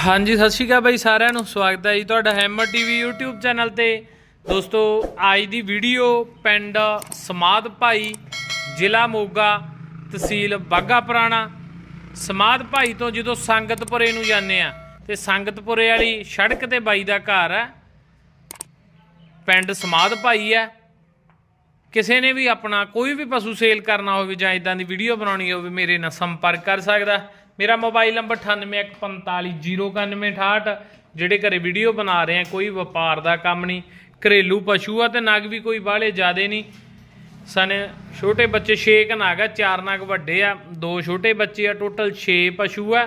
ਹਾਂਜੀ, ਸਤਿ ਸ਼੍ਰੀ ਅਕਾਲ ਬਾਈ ਸਾਰਿਆਂ ਨੂੰ। ਸਵਾਗਤ ਹੈ ਜੀ ਤੁਹਾਡਾ ਹੈਮਰ ਟੀਵੀ YouTube ਚੈਨਲ ਤੇ। ਦੋਸਤੋ, ਅੱਜ ਦੀ ਵੀਡੀਓ ਪਿੰਡ ਸਮਾਦ ਭਾਈ, ਜ਼ਿਲ੍ਹਾ ਮੋਗਾ, ਤਹਿਸੀਲ ਬਾਗਾ ਪੁਰਾਣਾ। ਸਮਾਦ ਭਾਈ ਤੋਂ ਜਦੋਂ ਸੰਗਤਪੁਰੇ ਨੂੰ ਜਾਂਦੇ ਆ ਤੇ ਸੰਗਤਪੁਰੇ ਵਾਲੀ ਸੜਕ ਤੇ ਬਾਈ ਦਾ ਘਰ ਹੈ। ਪਿੰਡ ਸਮਾਦ ਭਾਈ ਹੈ। ਕਿਸੇ ਨੇ ਵੀ ਆਪਣਾ ਕੋਈ ਵੀ ਪਸ਼ੂ ਸੇਲ ਕਰਨਾ ਹੋਵੇ ਜਾਂ ਇਦਾਂ ਦੀ ਵੀਡੀਓ ਬਣਾਉਣੀ ਹੋਵੇ, ਮੇਰੇ ਨਾਲ ਸੰਪਰਕ ਕਰ ਸਕਦਾ। ਮੇਰਾ ਮੋਬਾਈਲ ਨੰਬਰ 9815409168 ਜਿਹੜੇ ਘਰੇ ਵੀਡੀਓ ਬਣਾ ਰਹੇ ਆ, ਕੋਈ ਵਪਾਰ ਦਾ ਕੰਮ ਨਹੀਂ, ਘਰੇਲੂ ਪਸ਼ੂ ਆ ਤੇ ਨਗ ਵੀ ਕੋਈ ਬਾਹਲੇ ਜ਼ਿਆਦੇ ਨਹੀਂ। ਸਨ, ਛੋਟੇ ਬੱਚੇ 6 ਕ ਨਗ ਆ, ਚਾਰ ਨਗ ਵੱਡੇ ਆ, ਦੋ ਛੋਟੇ ਬੱਚੇ ਆ ਟੋਟਲ 6 ਪਸ਼ੂ ਆ,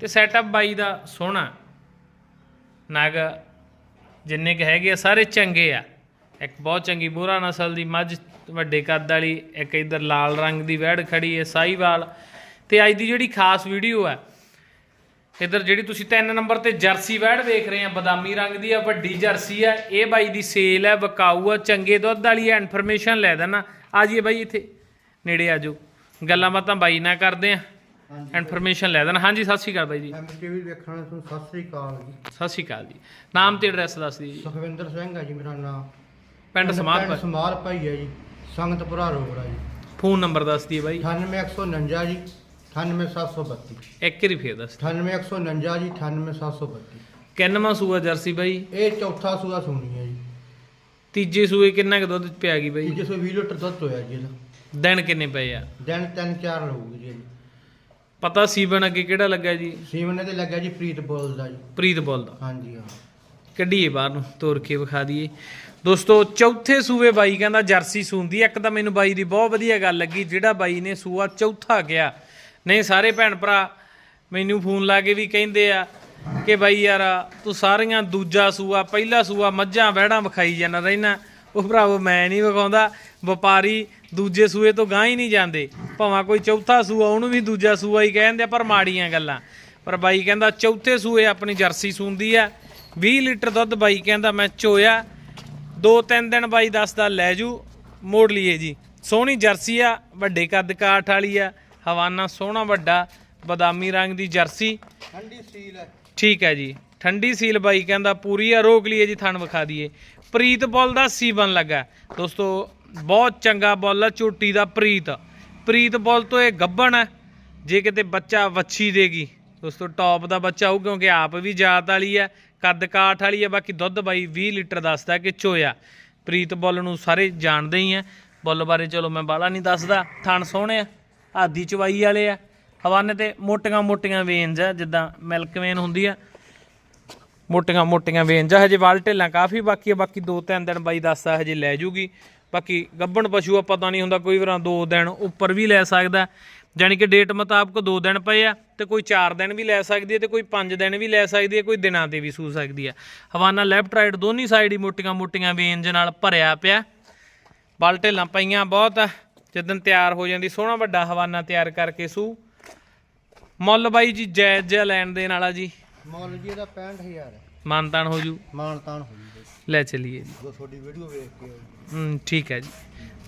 ਤੇ ਸੈਟਅਪ ਬਾਈ ਦਾ ਸੋਹਣਾ ਨਗ, ਜਿੰਨੇ ਕ ਹੈਗੇ ਆ, ਸਾਰੇ ਚੰਗੇ ਆ। ਇੱਕ ਬਹੁਤ ਚੰਗੀ ਬੋਰਾ ਨਸਲ ਦੀ ਮੱਝ, ਵੱਡੇ ਕੱਦ ਵਾਲੀ, ਇੱਕ ਇਧਰ ਲਾਲ ਰੰਗ ਦੀ ਵਹਿੜ ਖੜੀ ਹੈ ਸਾਈਵਾਲ ਤੇ ਅੱਜ ਦੀ ਜਿਹੜੀ ਖਾਸ ਵੀਡੀਓ ਹੈ ਇਧਰ ਜਿਹੜੀ ਤੁਸੀਂ 3 ਨੰਬਰ ਤੇ ਜਰਸੀ ਵਹਿੜ ਵੇਖ ਰਹੇ ਆ ਬਦਾਮੀ ਰੰਗ ਦੀ ਆ ਵੱਡੀ ਜਰਸੀ ਆ ਇਹ ਬਾਈ ਦੀ ਸੇਲ ਹੈ ਵਿਕਾਊ ਆ ਚੰਗੇ ਦੁੱਧ ਵਾਲੀ ਹੈ ਇਨਫੋਰਮੇਸ਼ਨ ਲੈ ਦੇਣਾ ਆ ਜਾਈਏ ਬਾਈ ਇੱਥੇ ਨੇੜੇ ਆ ਜਾਓ। ਗੱਲਾਂ ਬਾਤਾਂ ਬਾਈ ਨਾਲ ਕਰਦੇ ਆ ਇਨਫੋਰਮੇਸ਼ਨ ਲੈ ਦੇਣਾ ਹਾਂਜੀ ਸਤਿ ਸ਼੍ਰੀ ਅਕਾਲ ਬਾਈ ਜੀ। ਐਮਟੀਵੀ ਵੇਖਣ ਵਾਲੇ ਨੂੰ ਸਤਿ ਸ੍ਰੀ ਅਕਾਲ ਜੀ। ਸਤਿ ਸ਼੍ਰੀ ਅਕਾਲ ਜੀ। ਨਾਮ ਤੇ ਐਡਰੈਸ ਦੱਸ ਦਿਓ ਜੀ। ਸੁਖਵਿੰਦਰ ਸਿੰਘ ਹੈ ਜੀ ਮੇਰਾ ਨਾਮ। ਪਿੰਡ ਸਮਾਧ ਪਿੰਡ ਸਮਾਲ ਭਾਈ ਹੈ ਜੀ ਸੰਗਤਪੁਰਾ ਰੋਗੜਾ ਜੀ। ਫੋਨ ਨੰਬਰ ਦੱਸ ਦਿਓ ਬਾਈ। 98149 ਜੀ। 98732 ਇੱਕ ਵਾਰੀ ਫੇਰ ਦੱਸ। 98149 ਜੀ 98732 ਕਿੰਨਵਾਂ ਸੂਆ ਜਰਸੀ ਬਾਈ? ਇਹ ਚੌਥਾ ਸੂਆ ਸੁਣੀ ਹੈ ਜੀ। ਤੀਜੇ ਸੂਏ ਕਿੰਨਾ ਕੁ ਦੁੱਧ ਪਿਆ ਗਈ ਬਾਈ? ਤੀਜੇ ਸੌ 20 ਲੀਟਰ ਦੁੱਧ ਹੋਇਆ ਜੀ ਇਹਦਾ। ਦਿਨ ਕਿੰਨੇ ਪਏ ਆ? ਦਿਨ ਤਿੰਨ ਚਾਰ ਲਊਗੀ ਜੀ ਇਹਦੀ। ਪਤਾ ਸੀਵਨ ਅੱਗੇ ਕਿਹੜਾ ਲੱਗਾ ਜੀ? ਸੀਮਨ ਤੇ ਲੱਗਿਆ ਜੀ ਪ੍ਰੀਤ ਬੋਲ ਦਾ ਜੀ। ਪ੍ਰੀਤ ਬੋਲ ਦਾ। ਹਾਂਜੀ ਹਾਂ। ਕੱਢੀਏ ਬਾਹਰ ਨੂੰ ਤੋਰ ਕੇ ਵਿਖਾ ਦਈਏ। ਦੋਸਤੋ ਚੌਥੇ ਸੂਏ ਬਾਈ ਕਹਿੰਦਾ ਜਰਸੀ ਸੂੰਦੀ ਇੱਕ ਤਾਂ ਮੈਨੂੰ ਬਾਈ ਦੀ ਬਹੁਤ ਵਧੀਆ ਗੱਲ ਲੱਗੀ ਜਿਹੜਾ ਬਾਈ ਨੇ ਸੂਆ ਚੌਥਾ ਗਿਆ ਨਹੀਂ, ਸਾਰੇ ਭੈਣ ਭਰਾ ਮੈਨੂੰ ਫੋਨ ਲਾ ਕੇ ਵੀ ਕਹਿੰਦੇ ਆ ਕਿ ਬਾਈ ਯਾਰ, ਤੂੰ ਸਾਰੀਆਂ ਦੂਜਾ ਸੂਆ, ਪਹਿਲਾ ਸੂਆ, ਮੱਝਾਂ, ਵਹਿੜਾਂ ਵਿਖਾਈ ਜਾਂਦਾ ਰਹਿਣਾ। ਉਹ ਭਰਾਵੋ, ਮੈਂ ਨਹੀਂ ਵਿਖਾਉਂਦਾ। ਵਪਾਰੀ ਦੂਜੇ ਸੂਏ ਤੋਂ ਗਾਂ ਹੀ ਨਹੀਂ ਜਾਂਦੇ। ਭਾਵੇਂ ਕੋਈ ਚੌਥਾ ਸੂਆ, ਉਹਨੂੰ ਵੀ ਦੂਜਾ ਸੂਆ ਹੀ ਕਹਿੰਦੇ ਆ, ਪਰ ਮਾੜੀਆਂ ਗੱਲਾਂ। ਪਰ ਬਾਈ ਕਹਿੰਦਾ, ਚੌਥੇ ਸੂਏ ਆਪਣੀ ਜਰਸੀ ਸੂੰਦੀ ਆ। 20 ਲੀਟਰ ਦੁੱਧ ਬਾਈ ਕਹਿੰਦਾ, ਮੈਂ ਚੋਇਆ। ਦੋ, ਤਿੰਨ ਦਿਨ ਬਾਈ ਦੱਸਦਾ, ਲੈ ਜੂ, ਮੋੜ ਲਈਏ ਜੀ। ਸੋਹਣੀ ਜਰਸੀ ਆ, ਵੱਡੇ ਕੱਦ ਕਾਠ ਵਾਲੀ ਆ। ਹਵਾਨਾ ਸੋਹਣਾ ਵੱਡਾ ਬਦਾਮੀ ਰੰਗ ਦੀ ਜਰਸੀ। ਠੰਡੀ ਸੀਲ ਹੈ। ਠੀਕ ਹੈ ਜੀ। ਠੰਡੀ ਸੀਲ ਬਾਈ ਕਹਿੰਦਾ ਪੂਰੀ ਆ ਰੋਕ ਲਈਏ ਜੀ ਥਣ ਵਿਖਾ ਦਈਏ। ਪ੍ਰੀਤ ਬੁੱਲ ਦਾ ਸੀਬਨ ਲੱਗਾ। ਦੋਸਤੋ ਬਹੁਤ ਚੰਗਾ ਬੁੱਲ ਆ ਝੋਟੀ ਦਾ ਪ੍ਰੀਤ। ਪ੍ਰੀਤ ਬੁੱਲ ਤੋਂ ਇਹ ਗੱਬਣ ਹੈ ਜੇ ਕਿਤੇ ਬੱਚਾ ਵੱਛੀ ਦੇਗੀ। ਦੋਸਤੋ ਟੌਪ ਦਾ ਬੱਚਾ ਹੋਊ ਕਿਉਂਕਿ ਆਪ ਵੀ ਜਾਤ ਵਾਲੀ ਹੈ ਕੱਦ ਕਾਠ ਵਾਲੀ ਹੈ ਬਾਕੀ ਦੁੱਧ ਬਾਈ 20 ਲੀਟਰ ਦੱਸਦਾ ਕਿ ਚੋਇਆ। ਪ੍ਰੀਤ ਬੁੱਲ ਨੂੰ ਸਾਰੇ ਜਾਣਦੇ ਹੀ ਆ। ਬੁੱਲ ਬਾਰੇ ਚਲੋ ਮੈਂ ਬਾਲਾ ਨਹੀਂ ਦੱਸਦਾ। ਥਣ ਸੋਹਣੇ ਆ। ਆਦੀ ਚਵਾਈ ਵਾਲੇ ਆ। ਹਵਾਨੇ ਤੇ ਮੋਟੀਆਂ ਮੋਟੀਆਂ ਵੇਨਸ ਆ, ਜਿੱਦਾਂ ਮਿਲਕ ਵੇਨ ਹੁੰਦੀ ਆ। ਮੋਟੀਆਂ ਮੋਟੀਆਂ ਵੇਨਸ ਆ, ਹਜੇ ਵਾਲ ਢੇਲਾਂ ਕਾਫੀ ਬਾਕੀ ਆ, ਬਾਕੀ ਦੋ ਤਿੰਨ ਦਿਨ ਬਾਈ ਦੱਸਦਾ ਹਜੇ ਲੈ ਜੂਗੀ। ਬਾਕੀ ਗੱਭਣ ਪਸ਼ੂ ਆ, ਪਤਾ ਨਹੀਂ ਹੁੰਦਾ ਕੋਈ ਵਾਰਾਂ ਦੋ ਦਿਨ ਉੱਪਰ ਵੀ ਲੈ ਸਕਦਾ। ਜਾਣੀ ਕਿ ਡੇਟ ਮੁਤਾਬਕ ਦੋ ਦਿਨ ਪਏ ਆ ਤੇ ਕੋਈ 4 ਦਿਨ ਵੀ ਲੈ ਸਕਦੀ ਹੈ ਤੇ ਕੋਈ 5 ਦਿਨ ਵੀ ਲੈ ਸਕਦੀ ਹੈ ਕੋਈ ਦਿਨਾਂ ਤੇ ਵੀ ਸੂ ਸਕਦੀ ਆ। ਹਵਾਨਾ ਲੈਫਟ ਰਾਈਟ ਦੋਨੀ ਸਾਈਡ ਹੀ ਮੋਟੀਆਂ ਮੋਟੀਆਂ ਵੇਨਸ ਨਾਲ ਭਰਿਆ ਪਿਆ। ਬਲ ਢੇਲਾਂ ਪਈਆਂ ਬਹੁਤ ਆ। ਜਦੋਂ ਤਿਆਰ ਹੋ ਜਾਂਦੀ ਸੋਹਣਾ ਵੱਡਾ ਹਵਾਨਾ ਤਿਆਰ ਕਰਕੇ ਸੂ। ਮੁੱਲ ਬਾਈ ਜੀ ਜਾਇਜ਼ ਜਿਹਾ ਲੈਣ ਦੇਣ ਵਾਲਾ ਜੀ। ਮੁੱਲ ਜੀ ਇਹਦਾ 65000 ਹੈ। ਮਾਨਤਾਨ ਹੋ ਜੂ। ਮਾਨਤਾਨ ਹੋ ਜੀ ਲੈ ਚਲੀਏ ਜੀ। ਜੋ ਤੁਹਾਡੀ ਵੀਡੀਓ ਵੇਖ ਕੇ। ਹੂੰ ਠੀਕ ਹੈ ਜੀ।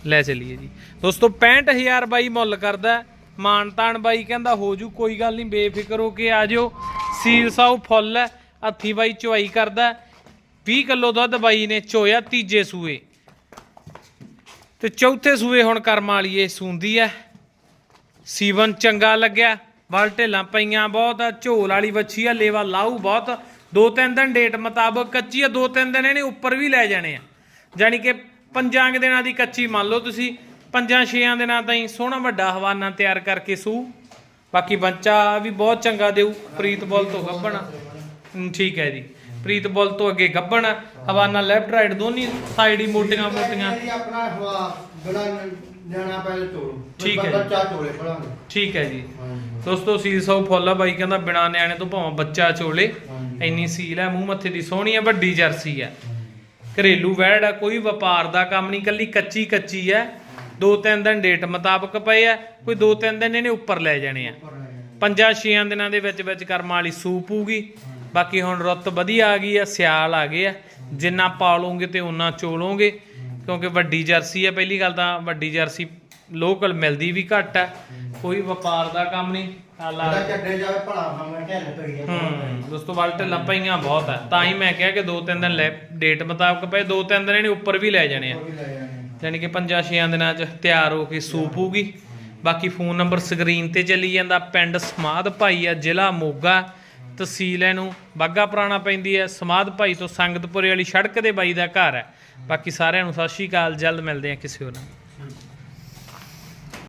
ਲੈ ਚਲੀਏ ਜੀ। ਦੋਸਤੋ 65000 ਬਾਈ ਮੁੱਲ ਕਰਦਾ। ਮਾਨਤਾਨ ਬਾਈ ਕਹਿੰਦਾ ਹੋ ਜੂ ਕੋਈ ਗੱਲ ਨਹੀਂ ਬੇਫਿਕਰ ਹੋ ਕੇ ਆ ਜਿਓ। ਸੀਲ ਸਾਊ ਫੁੱਲ ਹੈ ਹੱਥੀ ਬਾਈ ਚੁਆਈ ਕਰਦਾ। 20 ਕਿਲੋ ਦੁੱਧ ਬਾਈ ਨੇ ਚੋਇਆ ਤੀਜੇ ਸੂਏ। ਤੇ ਚੌਥੇ ਸੂਏ ਹੁਣ ਕਰਮ ਵਾਲੀਏ ਸੂੰਦੀ ਐ। ਸੀਵਨ ਚੰਗਾ ਲੱਗਿਆ ਵਲ ਢੇਲਾਂ ਪਈਆਂ ਬਹੁਤ, ਝੋਲ ਵਾਲੀ ਵੱਛੀ ਆ, ਲੇਵਾ ਲਾਊ ਬਹੁਤ। ਦੋ ਤਿੰਨ ਦਿਨ ਡੇਟ ਮੁਤਾਬਕ ਕੱਚੀ ਆ, ਦੋ ਤਿੰਨ ਦਿਨ ਇਹਨੇ ਉੱਪਰ ਵੀ ਲੈ ਜਾਣੇ ਆ। ਜਾਣੀ ਕਿ ਪੰਜਾਂ ਕੁ ਦਿਨਾਂ ਦੀ ਕੱਚੀ ਮੰਨ ਲਓ ਤੁਸੀਂ, ਪੰਜਾਂ ਛੇਆਂ ਦਿਨਾਂ ਤਾਈਂ ਸੋਹਣਾ ਵੱਡਾ ਹਵਾਨਾ ਤਿਆਰ ਕਰਕੇ ਸੂ। ਬਾਕੀ ਬੱਚਾ ਵੀ ਬਹੁਤ ਚੰਗਾ ਦੇਊ ਪ੍ਰੀਤ ਬੋਲ ਤੋਂ ਗੱਭਣ। ਠੀਕ ਹੈ ਜੀ। ਪ੍ਰੀਤ ਬੋਲ ਤੋਂ ਅੱਗੇ ਗੱਭਣ ਆ। ਹਵਾਨਾ ਲੈਫਟ ਰਾਈਟ ਦੋਨੀ ਸਾਈਡ ਹੀ ਮੋਟੀਆਂ ਮੋਟੀਆਂ। ਇਹ ਆਪਣਾ ਹਵਾ ਬੜਾ ਨਿਆਣਾ ਪਹਿਲੇ ਤੋੜੋ ਠੀਕ ਹੈ। ਬੱਚਾ ਤੋੜੇ ਪੜਾਂਗੇ ਠੀਕ ਹੈ ਜੀ। ਦੋਸਤੋ ਸੀਲ ਸੌ ਫੁੱਲ ਬਾਈ ਕਹਿੰਦਾ ਬਿਨਾ ਨਿਆਣੇ ਤੋਂ ਭਾਵੇਂ ਬੱਚਾ ਚੋਲੇ। ਹਾਂਜੀ। ਇੰਨੀ ਸੀਲ ਹੈ ਮੂੰਹ ਮੱਥੇ ਦੀ ਸੋਹਣੀ ਹੈ ਵੱਡੀ ਜਰਸੀ ਹੈ। ਘਰੇਲੂ ਵੈੜ ਆ ਕੋਈ ਵਪਾਰ ਦਾ ਕੰਮ ਨਹੀਂ ਕੱਲੀ ਕੱਚੀ ਕੱਚੀ ਹੈ। ਦੋ ਤਿੰਨ ਦਿਨ ਡੇਟ ਮੁਤਾਬਕ ਪਏ ਆ ਕੋਈ ਦੋ ਤਿੰਨ ਦਿਨ ਇਹਨੇ ਉੱਪਰ ਲੈ ਜਾਣੇ ਆ। ਪੰਜਾਂ ਛੇਆਂ ਦਿਨਾਂ ਦੇ ਵਿੱਚ ਵਿੱਚ ਕਰਮਾਂ ਵਾਲੀ ਸੂਪ ਬਾਕੀ ਹੁਣ ਰੁੱਤ ਵਧੀਆ ਆ ਗਈ ਆ ਸਿਆਲ ਆ ਗਏ ਆ। ਜਿੰਨਾ ਪਾਲੋਗੇ ਤੇ ਉਨਾ ਚੋਲੋਗੇ ਕਿਉਂਕਿ ਵੱਡੀ ਜਰਸੀ ਆ ਪਹਿਲੀ ਗੱਲ ਤਾਂ ਵੱਡੀ ਜਰਸੀ ਲੋਕਲ ਮਿਲਦੀ ਵੀ ਘੱਟ ਆ। ਕੋਈ ਵਪਾਰ ਦਾ ਕੰਮ ਨਹੀਂ ਹਾਲਾ ਚੱਡੇ ਜਾਵੇ ਭਲਾ ਭਾਵੇਂ ਢਿੱਲ ਪਈ ਹੈ ਦੋਸਤੋ ਵੱਲ ਢਿੱਲਾਂ ਪਈਆਂ ਬਹੁਤ ਆ। ਤਾਂ ਹੀ ਮੈਂ ਕਿਹਾ ਕਿ ਦੋ ਤਿੰਨ ਦਿਨ ਲੈ ਡੇਟ ਮੁਤਾਬਕ ਪਏ ਦੋ ਤਿੰਨ ਦਿਨ ਇਹਨੇ ਉੱਪਰ ਵੀ ਲੈ ਜਾਣੇ ਆ। ਯਾਨੀ ਕਿ ਪੰਜਾਂ ਛੇਆਂ ਦਿਨਾਂ 'ਚ ਤਿਆਰ ਹੋ ਕੇ ਸੂਪ ਹੋਊਗੀ। ਬਾਕੀ ਫੋਨ ਨੰਬਰ ਸਕਰੀਨ ਤੇ ਚੱਲੀ ਜਾਂਦਾ ਪਿੰਡ ਸਮਾਧ ਭਾਈ ਆ ਜ਼ਿਲ੍ਹਾ ਮੋਗਾ। ਤਹਿਸੀਲ ਇਹਨੂੰ। ਬਾਗਾ ਪੁਰਾਣਾ ਪੈਂਦੀ ਹੈ। ਸਮਾਧ ਭਾਈ ਤੋਂ ਸੰਗਤਪੁਰੇ ਵਾਲੀ ਸੜਕ ਦੇ ਬਾਈ ਦਾ ਘਰ ਹੈ। ਬਾਕੀ ਸਾਰਿਆਂ ਨੂੰ ਸਤਿ ਸ਼੍ਰੀ ਅਕਾਲ। ਜਲਦ ਮਿਲਦੇ ਆ ਕਿਸੇ ਹੋਰ ਨਾਲ।